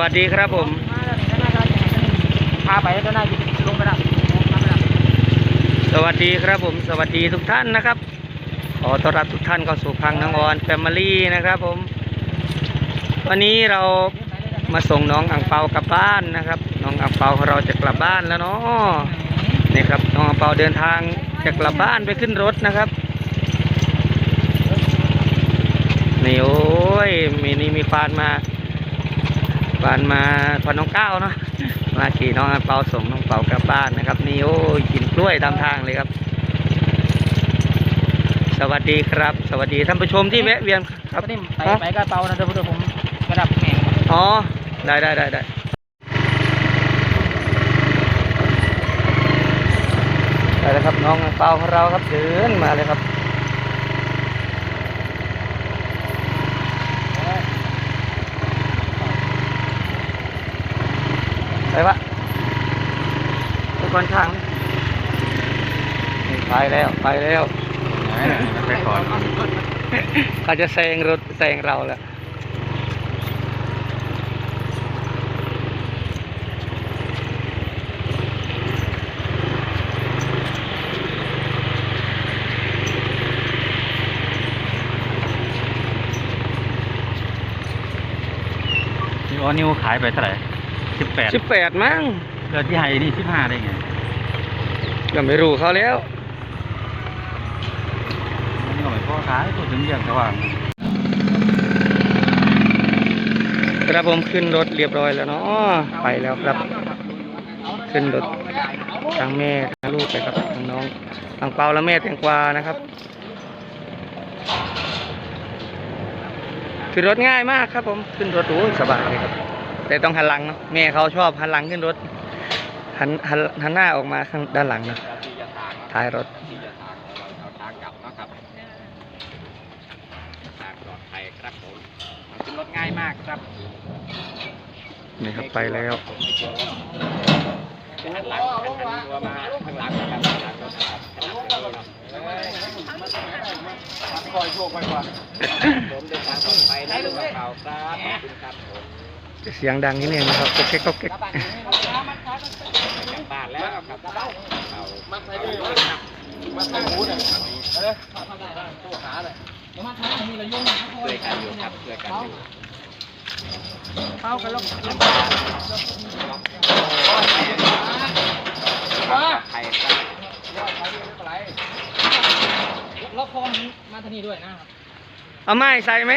วัสดีครับผมพาไปด้านหน้าลงไปแล้วสวัสดีครับผม สวัสดีทุกท่านนะครับ ขอต้อนรับทุกท่านเข้าสู่พังนางออนแฟมิลี่นะครับผม วันนี้เรามาส่งน้องอังเปากลับบ้านนะครับ น้องอังเปาของเราจะกลับบ้านแล้วเนาะนี่ครับน้องอังเปาเดินทางจะกลับบ้านไปขึ้นรถนะครับนี่โอ้ยมีนี่มีควานมา ควานมาควานน้องก้าวเนาะมาขี่น้องอังเปาส่งน้องเปากลับบ้านนะครับ นี่โอ้ยกินกล้วยตามทางเลยครับ สวัสดีครับ สวัสดีท่านผู้ชมที่แวะเวียนครับนี่ไปไปกระเป๋านะเดี๋ยวผมกระดับแข่งอ๋อ ได้ได้ได้ได้ได้แล้วครับน้องอังเปาของเราครับเดินมาเลยครับ ไปวะไปก่อนทางนี่ไปแล้วไปแล้วไปก่อนเขาจะแซงรถแซงเราแล้วนี่อ๋อนิวขายไปเท่าไหร่ สิบแปดสิบแปดมั้งเกิดที่ไฮนี่สิบห้าได้ไงก็ไม่รู้เขาแล้วอันนี้ก็ไม่พอขายพูดถึงเรื่องสว่างครับผมขึ้นรถเรียบร้อยแล้วเนาะไปแล้วครับ ขึ้นรถทั้งแม่ทั้งลูกไปครับทั้งน้องทั้งเปาและแม่แตงกวานะครับขึ้นรถง่ายมากครับผมขึ้นรถโอ้ยสบายเลยครับ แต่ต้องหันหลังเนาะแม่เขาชอบหันหลังขึ้นรถหันหันหันหน้าออกมาข้างด้านหลังเนาะท้ายรถเอาทางกลับนะครับทางปลอดภัยครับผมขึ้นรถง่ายมากครับนี่ครับไปแล้วหันหลังหันตัวมาข้างหลังนะครับหลังคอยโชคไปก่อนผมเดินทางปลอดภัยนะลูกเก่าครับขอบคุณครับผม เสียงดังนิดนึงนะครับก็เก๊กก็เก๊กกลับบ้านแล้วครับเอามันใช้ด้วยครับมันใช้หูเนี่ยเออตู้ขาเลยช่วยกันอยู่ครับช่วยกันอยู่เข้ากันลงไทยครับล็อกคอมาที่นี่ด้วยนะครับเอาไม้ใส่ไหม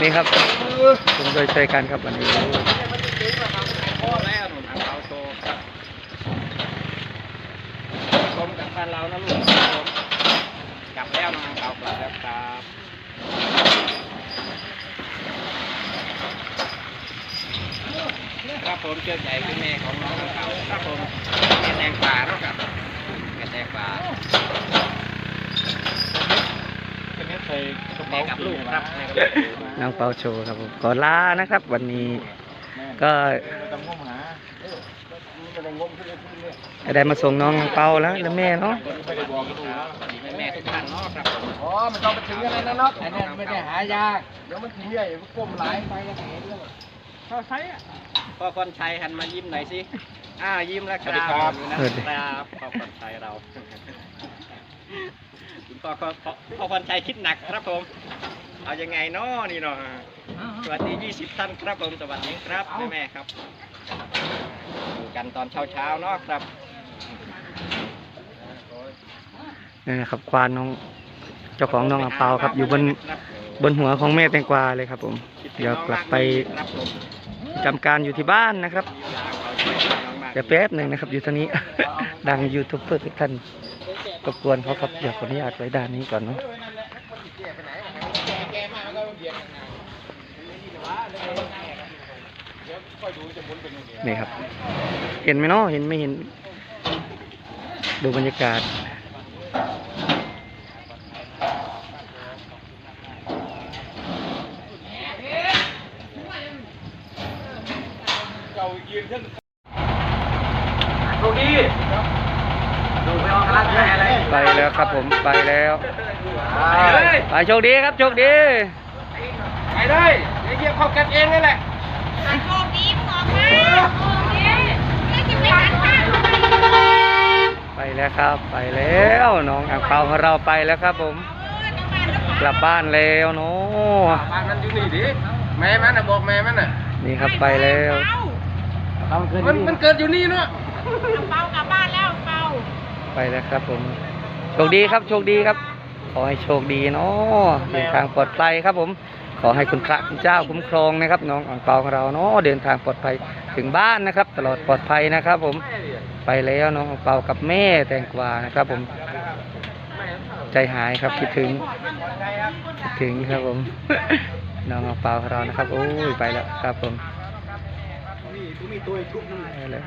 นี่ครับผมโดยช่วยกันครับวันนี้พ่อแล้วหนังเอาโชว์ครับชมกับแฟนเรานะลูกกลับแล้วนะเอากลับแล้วครับครับผมเจอใจคือแม่ของน้องเขาครับผมแม่แตงป่าเนาะครับแม่แตงป่า เป็นเคยแม่กับลูกครับแม่กับลูกน้องเปาโชว์ครับผมขอลานะครับ วันนี้ก็จะได้มาส่งน้องน้องเปาแล้วแล้วแม่เนาะแม่ทุกท่านเนาะครับผมอ๋อมันต้องไปถึงอะไรนะเนาะอันนั้นไม่ได้หายากเดี๋ยวมันถึงใหญ่มันก้มหลายไปแล้วเห็นแล้วเขาใช้อะพ่อพรชัยหันมายิ้มหน่อยสิอ้าวยิ้มแล้วครับนะครับพ่อพรชัยเรา คุณพ่อพ่อพ่อพรชัยคิดหนักครับผม เอายังไงเนาะนี่เนาะสวัสดี 20 ท่านครับผม สวัสดีครับแม่แม่ๆครับดูกันตอนเช้าเช้าๆเนาะครับนี่นะครับควานน้อง เจ้าของน้องอังเปาครับ อยู่บนบนหัวของแม่แตงกวาเลยครับ ผม เดี๋ยวกลับไปครับผมจำการอยู่ที่บ้านนะครับเดี๋ยวแป๊บหนึ่งนะครับ อยู่ตรงนี้ ดังยูทูบเบอร์ทุกท่าน รบกวนเขาครับเดี๋ยวขออนุญาตไว้ด้านนี้ก่อนเนาะนี่ครับ เห็นไหมเนาะเห็นไม่เห็น ดูบรรยากาศดูดิดูไม่ ไปแล้วครับผมไปแล้วไปโชคดีครับโชคดี ไปเลยไอ้เหี้ยเข้ากันเองนี่แหละโชคดีมึงออกมาโชคดีแล้วจะไปหันข้างทำไมไปแล้วครับไปแล้วน้องอ่างเปาของเราไปแล้วครับผม กลับบ้านแล้วเนาะบ้านมันอยู่นี่ดิแม่มันน่ะบอกแม่มันน่ะนี่ครับไปแล้วมันมันเกิดอยู่นี่เนาะเปากลับบ้านแล้วเปาไปแล้วครับผม โชคดีครับ โชคดีครับ ขอให้โชคดีเนาะเดินทางปลอดภัยครับผม ขอให้คุณพระคุณเจ้าคุ้มครองนะครับ น้องอ่างเปาของเราเนาะเดินทางปลอดภัยถึงบ้านนะครับ ตลอดปลอดภัยนะครับ ผมไปแล้วน้องอ่างเปากับแม่แตงกวานะครับ ผม ใจหายครับคิดถึงคิดถึงครับผม น้องอ่างเปาของเรานะครับโอ้ยไปแล้วครับผมไปแล้ว